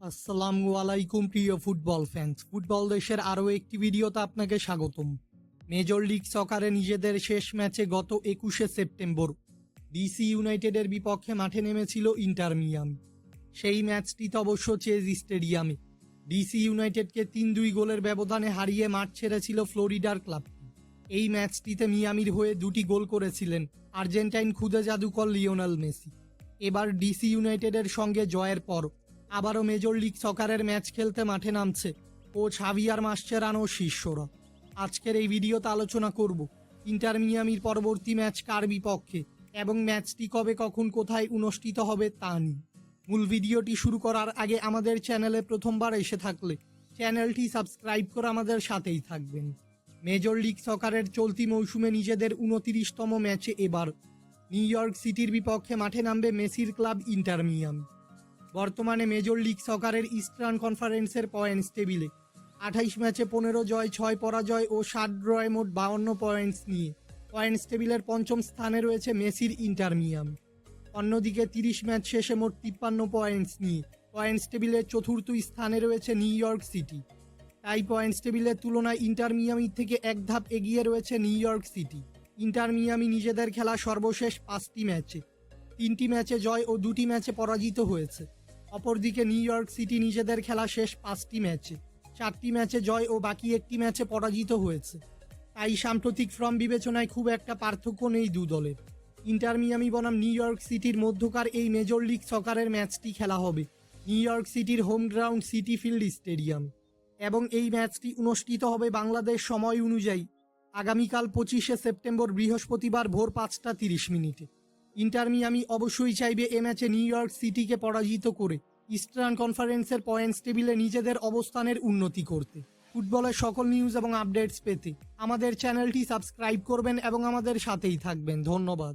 আসসালামু আলাইকুম, প্রিয় ফুটবল ফ্যান্স ফুটবল দেশের আরও একটি ভিডিওতে আপনাকে স্বাগতম। মেজর লিগ সকারে নিজেদের শেষ ম্যাচে গত একুশে সেপ্টেম্বর ডিসি ইউনাইটেডের বিপক্ষে মাঠে নেমেছিল ইন্টার মিয়ামি। সেই ম্যাচটিতে অবশ্য চেজ স্টেডিয়ামে। ডিসি ইউনাইটেডকে তিন দুই গোলের ব্যবধানে হারিয়ে মাঠ ছেড়েছিল ফ্লোরিডার ক্লাবটি এই ম্যাচটিতে মিয়ামির হয়ে দুটি গোল করেছিলেন আর্জেন্টাইন খুদে জাদুকর লিওনাল মেসি। এবার ডিসি ইউনাইটেডের সঙ্গে জয়ের পর আবারও মেজর লিগ সকারের ম্যাচ খেলতে মাঠে নামছে। ও ছাভিয়ার মাসচেরানো শিষ্যরা আজকের এই ভিডিওতে আলোচনা করব। ইন্টার মিয়ামির পরবর্তী ম্যাচ কার বিপক্ষে? এবং ম্যাচটি কবে, কখন, কোথায় অনুষ্ঠিত হবে তা নিয়ে। মূল ভিডিওটি শুরু করার আগে আমাদের চ্যানেলে প্রথমবার এসে থাকলে চ্যানেলটি সাবস্ক্রাইব করে আমাদের সাথেই থাকবেন। মেজর লিগ সকারের চলতি মৌসুমে নিজেদের উনতিরিশতম ম্যাচে এবার। নিউ ইয়র্ক সিটির বিপক্ষে মাঠে নামবে মেসির ক্লাব ইন্টার মিয়ামি। বর্তমানে মেজর লিগ সকারের ইস্টার্ন কনফারেন্সের পয়েন্টস টেবিলে আঠাইশ ম্যাচে পনেরো জয়, ছয় পরাজয় ও ষাট ড্রয়ে মোট বাউন্ন পয়েন্টস নিয়ে। পয়েন্টস টেবিলের পঞ্চম স্থানে রয়েছে মেসির ইন্টার মিয়ামি। অন্যদিকে তিরিশ ম্যাচ শেষে মোট তিপ্পান্ন পয়েন্টস নিয়ে। পয়েন্টস টেবিলের চতুর্থ স্থানে রয়েছে নিউ ইয়র্ক সিটি। তাই পয়েন্টস টেবিলের তুলনায় ইন্টার মিয়ামি থেকে এক ধাপ এগিয়ে রয়েছে New York City. Inter Miami নিজেদের খেলা সর্বশেষ পাঁচটি ম্যাচে। তিনটি ম্যাচে জয় ও দুটি ম্যাচে পরাজিত হয়েছে। অপরদিকে নিউ ইয়র্ক সিটি নিজেদের খেলা শেষ পাঁচটি ম্যাচে। চারটি ম্যাচে জয় ও বাকি একটি ম্যাচে পরাজিত হয়েছে। তাই সাম্প্রতিক ফর্ম বিবেচনায় খুব একটা পার্থক্য নেই দু দলের। ইন্টার মিয়ামি বনাম নিউ ইয়র্ক সিটির মধ্যকার এই মেজর লিগ সকারের ম্যাচটি খেলা হবে। নিউ ইয়র্ক সিটির home ground City Field stadium. এবং এই ম্যাচটি অনুষ্ঠিত হবে বাংলাদেশ সময় অনুযায়ী। আগামীকাল পঁচিশে সেপ্টেম্বর বৃহস্পতিবার ভোর পাঁচটা তিরিশ মিনিটে। ইন্টার মিয়ামি অবশ্যই চাইবে এ ম্যাচে নিউ ইয়র্ক সিটিকে পরাজিত করে। ইস্টার্ন কনফারেন্সের পয়েন্টস টেবিলে নিজেদের অবস্থানের উন্নতি করতে। ফুটবলের সকল নিউজ এবং আপডেটস পেতে আমাদের চ্যানেলটি সাবস্ক্রাইব করবেন এবং আমাদের সাথেই থাকবেন। ধন্যবাদ।